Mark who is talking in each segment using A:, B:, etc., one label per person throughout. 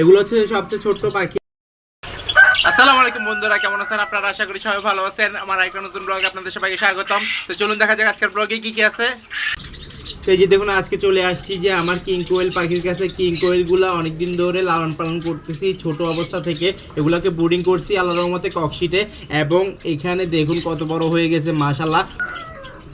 A: এগুলো হচ্ছে সবচেয়ে ছোট্ট পাখি।
B: আসসালামু আলাইকুম বন্ধুরা কেমন আছেন আপনারা? আশা করি সবাই ভালো আছেন। আমার একটা নতুন ব্লগে আপনাদের সবাইকে স্বাগতম। তো চলুন দেখা যাক আজকের ব্লগে কি কি আছে।
A: তো এই যে দেখুন আজকে চলে আসছি যে আমার কিং কোয়েল পাখির কাছে। কিং কোয়েলগুলো অনেকদিন ধরে লালন পালন করতেছি ছোট অবস্থা থেকে। এগুলোকে ব্রুডিং করছি আল্লাহ রহমতে ককশিটে এবং এখানে দেখুন কত বড় হয়ে গেছে মাশাল্লাহ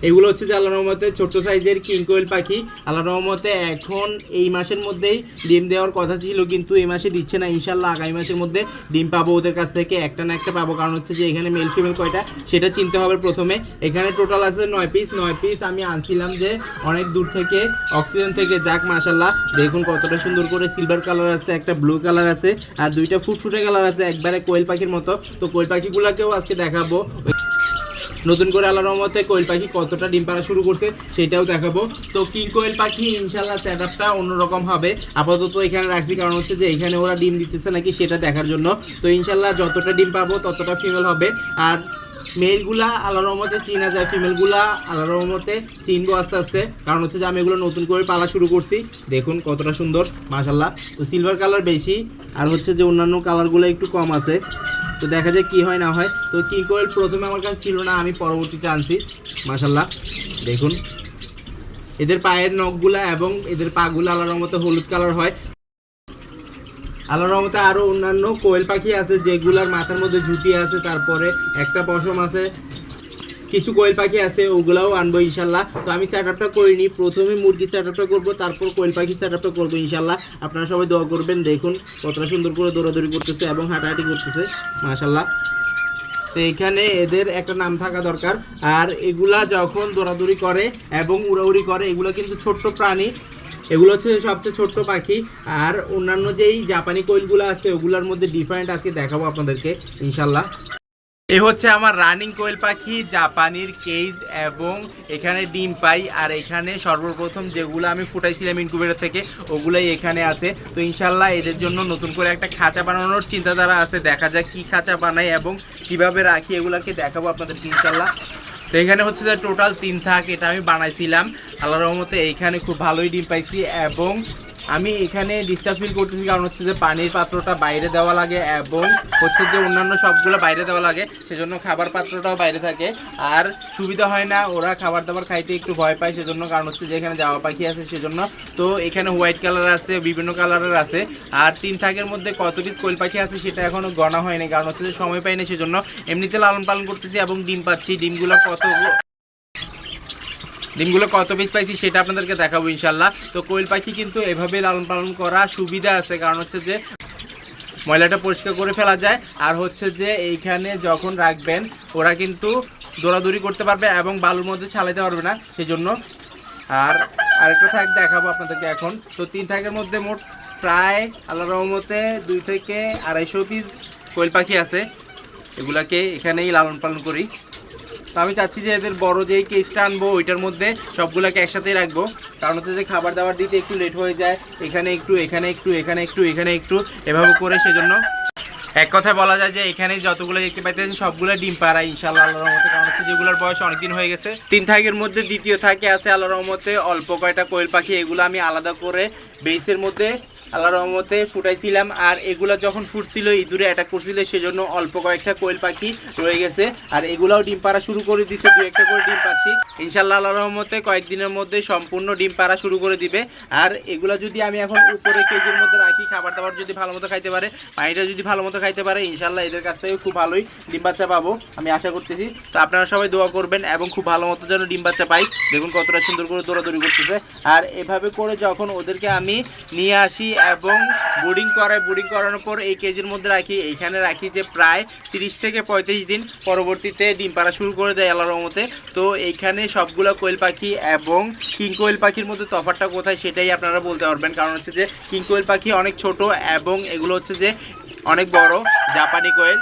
A: এগুলো হচ্ছে যে আল্লাহ রহমতে ছোট্ট সাইজের কিং কোয়েল পাখি। আল্লাহ রহমতে এখন এই মাসের মধ্যেই ডিম দেওয়ার কথা ছিল, কিন্তু এই মাসে দিচ্ছে না। ইনশাল্লাহ আগামী মাসের মধ্যে ডিম পাবো ওদের কাছ থেকে। একটা না একটা পাবো। কারণ হচ্ছে যে এখানে মেল ফিমেল কয়টা, সেটা চিনতে হবে প্রথমে। এখানে টোটাল আছে নয় পিস নয় পিস আমি আনছিলাম যে অনেক দূর থেকে অক্সিজেন থেকে যাক মাশাল্লাহ দেখুন কতটা সুন্দর করে সিলভার কালার আছে, একটা ব্লু কালার আছে, আর দুইটা ফুটফুটে কালার আছে। একবারে কোয়েল পাখির মতো। তো কোয়েল পাখিগুলোকেও আজকে দেখাবো। নতুন করে আল্লাহ রহমতে কোয়েল পাখি কতটা ডিম পাড়া শুরু করছে সেটাও দেখাবো। তো কিং কোয়েল পাখি ইনশাল্লাহ সেট আপটা অন্যরকম হবে। আপাতত এখানে রাখছি, কারণ হচ্ছে যে এখানে ওরা ডিম দিতেছে নাকি সেটা দেখার জন্য। তো ইনশাল্লাহ যতটা ডিম পাবো ততটা ফিমেল হবে। আর মেলগুলা আল্লাহ রহমতে চিনা যায়। ফিমেলগুলা আল্লাহ রহমতে চিনবো আস্তে আস্তে। কারণ হচ্ছে যে আমি এগুলো নতুন করে পালা শুরু করছি। দেখুন কতটা সুন্দর মাশাল্লাহ তো সিলভার কালার বেশি, আর হচ্ছে যে অন্যান্য কালারগুলো একটু কম আছে। তো দেখা যায় কি হয় না হয়। তো কি কোয়েল প্রথমে আমার কাছে ছিল না, আমি পরবর্তীতে আনছি। মাসাল্লাহ দেখুন। এদের পায়ের নখগুলা এবং এদের পাগুলো আলাদা মতো হলুদ কালার হয়। আল্লাহর মতো আরও অন্যান্য কোয়েল পাখি আছে, যেগুলার মাথার মধ্যে ঝুঁটি আছে, তারপরে একটা পশম আছে কিছু কোয়েল পাখি আছে, ওগুলাও আনব ইনশাল্লাহ। তো আমি সেট আপটা করিনি, প্রথমে মুরগি সেট আপটা করব, তারপর কোয়েল পাখি সেট আপটা করব ইনশাল্লাহ। আপনারা সবাই দোয়া করবেন, দেখুন কতটা সুন্দর করে দৌড়াদৌড়ি করতেছে এবং হাঁটাহাঁটি করতেছে, মাশাল্লাহ। তো এখানে এদের একটা নাম থাকা দরকার, আর এগুলা যখন দৌড়াদৌড়ি করে এবং উড়াউড়ি করে, এগুলো কিন্তু ছোট্ট প্রাণী। এগুলো হচ্ছে সবচেয়ে ছোট্ট পাখি, আর অন্যান্য যেই জাপানি কোয়েলগুলো আছে, ওগুলোর মধ্যে ডিফারেন্ট আজকে দেখাবো আপনাদেরকে, ইনশাল্লাহ।
B: এ হচ্ছে আমার রানিং কোয়েল পাখি, জাপানির কেজ এবং এখানে ডিম পাই। আর এখানে সর্বপ্রথম যেগুলো আমি ফুটাইছিলাম ইনকুবেটার থেকে, ওগুলাই এখানে আছে। তো ইনশাল্লাহ এদের জন্য নতুন করে একটা খাঁচা বানানোর চিন্তাধারা আছে। দেখা যাক কি খাঁচা বানাই এবং কীভাবে রাখি, এগুলাকে দেখাবো আপনাদেরকে ইনশাল্লাহ। তো এখানে হচ্ছে যে টোটাল তিন থাক, এটা আমি বানাইছিলাম। আল্লাহ রহমতে এইখানে খুব ভালোই ডিম পাইছি এবং আমি এখানে ডিস্টার্ব ফিল করতেছি, কারণ হচ্ছে যে পানির পাত্রটা বাইরে দেওয়া লাগে এবং হচ্ছে যে অন্যান্য সবগুলো বাইরে দেওয়া লাগে, সেজন্য খাবার পাত্রটাও বাইরে থাকে। আর সুবিধা হয় না, ওরা খাবার দাবার খাইতে একটু ভয় পায়, সেজন্য কারণ হচ্ছে যে এখানে জামা পাখি আছে, সেজন্য। তো এখানে হোয়াইট কালার আছে, বিভিন্ন কালারের আছে। আর তিন থাকের মধ্যে কত পিস কোয়েল পাখি আছে, সেটা এখনও গণা হয়নি, কারণ হচ্ছে যে সময় পাইনি সেজন্য এমনিতে লালন পালন করতেছি এবং ডিম পাচ্ছি। ডিমগুলো কত ডিমগুলো কত পিস পাইছি সেটা আপনাদেরকে দেখাবো ইনশাল্লাহ তো কোয়েল পাখি কিন্তু এভাবে লালন পালন করা সুবিধা আছে, কারণ হচ্ছে যে ময়লাটা পরিষ্কার করে ফেলা যায়, আর হচ্ছে যে এইখানে যখন রাখবেন, ওরা কিন্তু দৌড়াদৌড়ি করতে পারবে এবং বালুর মধ্যে ছালাইতে পারবে না সেই জন্য আর আরেকটা থাক দেখাবো আপনাদেরকে এখন। তো তিন থাকের মধ্যে মোট প্রায় আল্লাহ রহমতে, দুই থেকে আড়াইশো পিস কোয়েল পাখি আছে। এগুলাকে এখানেই লালন পালন করি। তো আমি চাচ্ছি যে এদের বড় যেই কেসটা আনব, ওইটার মধ্যে সবগুলোকে একসাথেই রাখব। কারণ হচ্ছে যে খাবার দাবার দিতে একটু লেট হয়ে যায়, এখানে একটু এখানে একটু এখানে একটু এখানে একটু, এভাবে করে সেজন্য। এক কথায় বলা যায় যে এখানে যতগুলো দেখতে পাইতেছেন, সবগুলো ডিম পাড়ায় ইনশাল্লাহ আল্লাহ রহমতে, কারণ হচ্ছে যেগুলোর বয়স অনেকদিন হয়ে গেছে। তিন থাকের মধ্যে দ্বিতীয় থাকে আছে আল্লাহ রহমতে, অল্প কয়টা কোয়েল পাখি, এগুলো আমি আলাদা করে বেসের মধ্যে আল্লাহ রহমতে ফুটাইছিলাম। আর এগুলো যখন ফুটছিল, ইঁদুরে অ্যাটাক করছিল, সেজন্য অল্প কয়েকটা কোয়েল পাখি রয়ে গেছে। আর এগুলাও ডিম পাড়া শুরু করে দিছে দু একটা করে ডিম পাচ্ছি। ইনশাল্লাহ আল্লাহ রহমতে কয়েকদিনের মধ্যে সম্পূর্ণ ডিম পাড়া শুরু করে দিবে। আর এগুলো যদি আমি এখন উপরে কেজির মধ্যে রাখি, খাবার দাবার যদি ভালো মতো খাইতে পারে, পানিটা যদি ভালো মতো খাইতে পারে ইনশাল্লাহ এদের কাছ থেকে খুব ভালোই ডিম বাচ্চা পাবো, আমি আশা করতেছি। তো আপনারা সবাই দোয়া করবেন এবং খুব ভালো মতো যেন ডিম বাচ্চা পাই। দেখুন কতটা সুন্দর করে দৌড়াদৌড়ি করতেছে। আর এভাবে করে যখন ওদেরকে আমি নিয়ে আসি এবং বোর্ডিং করাই বোর্ডিং করানোর পর এই কেজির মধ্যে রাখি, এইখানে রাখি যে প্রায় তিরিশ থেকে পঁয়ত্রিশ দিন পরবর্তীতে ডিম পাড়া শুরু করে দেয় আল্লাহর রহমতে। তো এইখানে সবগুলো কোয়েল পাখি এবং কিং কোয়েল পাখির মধ্যে তফাৎটা কোথায় সেটাই আপনারা বলতে পারবেন। কারণ হচ্ছে যে কিং কোয়েল পাখি অনেক ছোট এবং এগুলো হচ্ছে যে অনেক বড় জাপানি কোয়েল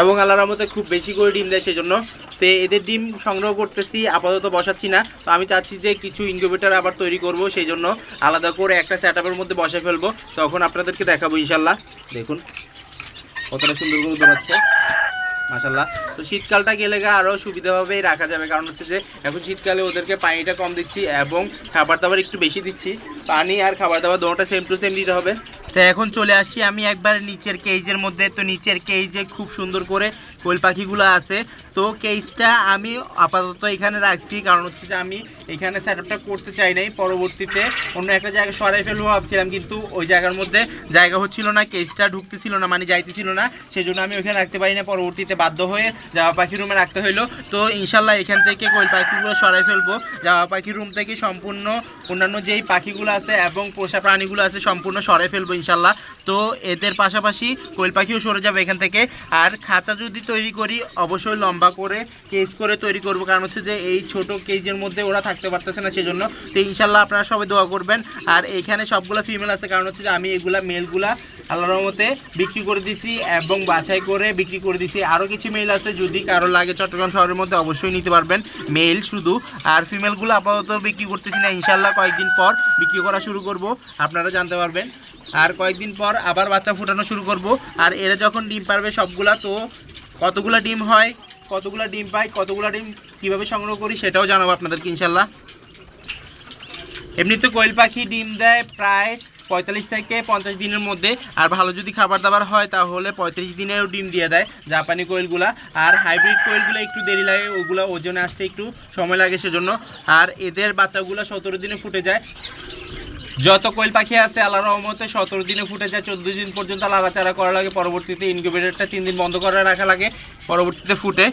B: এবং আল্লাহর রহমতে খুব বেশি করে ডিম দেয়, সেজন্য তো এদের ডিম সংগ্রহ করতেছি, আপাতত বসাচ্ছি না। তো আমি চাচ্ছি যে কিছু ইনকিউবেটার আবার তৈরি করব, সেই জন্য আলাদা করে একটা সেট মধ্যে বসে ফেলব। তখন আপনাদেরকে দেখাবো ইনশাল্লাহ দেখুন, কতটা সুন্দর করে দৌড়াচ্ছে। মাসাল্লাহ তো শীতকালটা গেলে আরও সুবিধাভাবেই রাখা যাবে, কারণ হচ্ছে যে এখন শীতকালে ওদেরকে পানিটা কম দিচ্ছি এবং খাবার দাবার একটু বেশি দিচ্ছি। পানি আর খাবার দাবার দোনোটা সেম টু সেম দিতে হবে। তো এখন চলে আসছি আমি একবার নিচের কেজের মধ্যে। তো নিচের কেজে খুব সুন্দর করে কোয়েল পাখিগুলো আছে। তো কেজটা আমি আপাতত এখানে রাখছি, কারণ হচ্ছে যে আমি এখানে সেট করতে চাই নাই। পরবর্তীতে অন্য একটা জায়গায় সরাই ফেলব ভাবছিলাম, কিন্তু ওই জায়গার মধ্যে জায়গা হচ্ছিল না কেজটা ঢুকতেছিল না মানে যাইতেছিল না। সেই জন্য আমি ওখানে রাখতে পারি না পরবর্তীতে বাধ্য হয়ে জামা পাখি রুমে রাখতে হইল। তো ইনশাল্লাহ এখান থেকে কোয়েল পাখিগুলো সরাই ফেলব। জামা পাখির রুম থেকে সম্পূর্ণ অন্যান্য যেই পাখিগুলো আছে এবং পোষা প্রাণীগুলো আছে সম্পূর্ণ সরাই ফেলব ইনশাল্লাহ। তো এদের পাশাপাশি কোয়েল পাখিও সরে যাবে এখান থেকে। আর খাঁচা যদি তৈরি করি, অবশ্যই লম্বা করে কেজ করে তৈরি করব। কারণ হচ্ছে যে এই ছোট কেজের মধ্যে ওরা থাকতে পারতেছে না সেজন্য। তো ইনশাল্লাহ আপনারা সবাই দোয়া করবেন। আর এখানে সবগুলো ফিমেল আছে। কারণ হচ্ছে যে আমি এগুলা মেলগুলা আল্লাহর রহমতে বিক্রি করে দিছি এবং বাছাই করে বিক্রি করে দিছি। আরও কিছু মেল আছে। যদি কারও লাগে চট্টগ্রাম শহরের মধ্যে, অবশ্যই নিতে পারবেন। মেল শুধু। আর ফিমেলগুলো আপাতত বিক্রি করতেছি না। ইনশাল্লাহ কয়েকদিন পর বিক্রি করা শুরু করব। আপনারা জানতে পারবেন। আর কয়েকদিন পর আবার বাচ্চা ফুটানো শুরু করব। আর এরা যখন ডিম পারবে সবগুলা, তো কতগুলা ডিম হয়, কতগুলো ডিম পাই, কতগুলো ডিম কীভাবে সংগ্রহ করি সেটাও জানাব আপনাদেরকে ইনশাল্লাহ এমনিতে কোয়েল পাখি ডিম দেয় প্রায় পঁয়তাল্লিশ থেকে পঞ্চাশ দিনের মধ্যে, আর ভালো যদি খাবার দাবার হয় তাহলে পঁয়ত্রিশ দিনেও ডিম দিয়ে দেয় জাপানি কোয়েলগুলা, আর হাইব্রিড কোয়েলগুলো একটু দেরি লাগে, ওগুলো ওজনে আসতে একটু সময় লাগে সেজন্য, আর এদের বাচ্চাগুলো সতেরো দিনে ফুটে যায়। যত কোয়েল পাখি আছে আল্লাহ রহমতে সতেরো দিনে ফুটে যায়, চোদ্দ দিন পর্যন্ত লাড়াচাড়া করা লাগে। পরবর্তীতে ইনকিউবেটরটা তিন দিন বন্ধ করে রাখা লাগে। পরবর্তীতে ফুটে।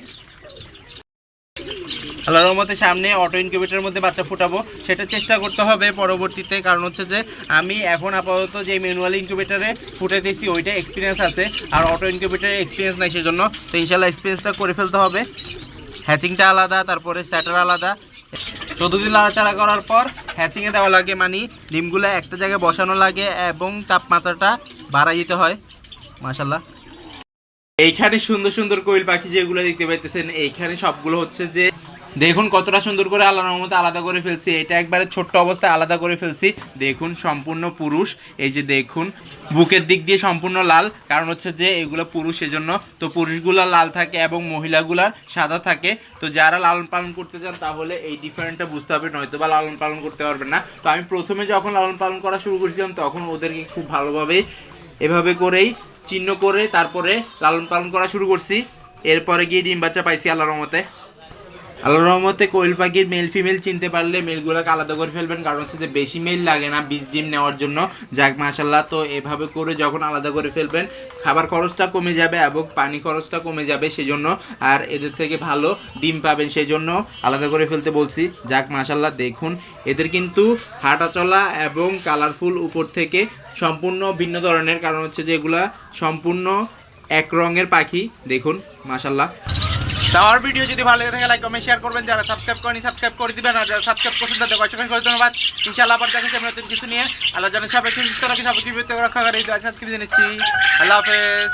B: আল্লাহ রহমতে সামনে অটো ইনকিউবেটরের মধ্যে বাচ্চা ফুটাবো, সেটা চেষ্টা করতে হবে পরবর্তীতে। কারণ হচ্ছে যে, আমি এখন আপাতত যে ম্যানুয়াল ইনকিউবেটরে ফুটে দিয়েছি, ওইটা এক্সপিরিয়েন্স আছে। আর অটো ইনকিউবেটারে এক্সপিরিয়েন্স নাই সেজন্য। তো ইনশাল্লাহ এক্সপিরিয়েন্সটা করে ফেলতে হবে। হ্যাচিংটা আলাদা, তারপরে স্যাটার আলাদা। চোদ্দ দিন নাড়াচাড়া করার পর হ্যাচিংয়ে দেওয়া লাগে মানে ডিমগুলো একটা জায়গায় বসানো লাগে এবং তাপমাত্রাটা বাড়াই দিতে হয়। মাসাল্লাহ এইখানে সুন্দর সুন্দর কোয়েল পাখি যেগুলো দেখতে পাইতেছেন, এইখানে সবগুলো হচ্ছে যে দেখুন কতটা সুন্দর করে আল্লাহর রহমতে আলাদা করে ফেলছি। এটা একবারে ছোট্ট অবস্থায় আলাদা করে ফেলছি। দেখুন, সম্পূর্ণ পুরুষ। এই যে দেখুন, বুকের দিক দিয়ে সম্পূর্ণ লাল। কারণ হচ্ছে যে এগুলো পুরুষ, এজন্য তো পুরুষগুলা লাল থাকে এবং মহিলাগুলার সাদা থাকে। তো যারা লালন পালন করতে চান, তাহলে এই ডিফারেন্টটা বুঝতে হবে। নয়তো বা লালন পালন করতে পারবেন না। তো আমি প্রথমে যখন লালন পালন করা শুরু করেছিলাম, তখন ওদেরকে খুব ভালোভাবে এভাবে করেই চিহ্ন করে তারপরে লালন পালন করা শুরু করছি। এরপরে গিয়ে ডিম বাচ্চা পাইছি আল্লাহর রহমতে। আল্লাহর রহমতে কোয়েল পাখির মেল ফিমেল চিনতে পারলে মেলগুলোকে আলাদা করে ফেলবেন। কারণ হচ্ছে যে বেশি মেল লাগে না বীজ ডিম নেওয়ার জন্য। যাক মাশাল্লাহ তো এভাবে করে যখন আলাদা করে ফেলবেন, খাবার খরচটা কমে যাবে এবং পানি খরচটা কমে যাবে সেজন্য। আর এদের থেকে ভালো ডিম পাবেন সেই জন্য আলাদা করে ফেলতে বলছি। যাক মাশাল্লাহ দেখুন, এদের কিন্তু হাঁটা চলা এবং কালারফুল উপর থেকে সম্পূর্ণ ভিন্ন ধরনের। কারণ হচ্ছে যে এগুলা সম্পূর্ণ এক রঙের পাখি। দেখুন মাশাল্লাহ আমার ভিডিও যদি ভালো লেগে থাকে লাইক কমেন্ট শেয়ার করবেন। যারা সাবস্ক্রাইব করেনি সাবস্ক্রাইব করে দিবেন। আর যারা সাবস্ক্রাইব করছেন তাদের অসংখ্য করে ধন্যবাদ। ইনশাআল্লাহ আবার দেখা যাবে নতুন কিছু নিয়ে। আল্লাহ জানেন সবাইকে সুস্থ রাখি সবাইকে বিরত রক্ষা করে আজকে নিচ্ছি। আল্লাহ হাফেজ।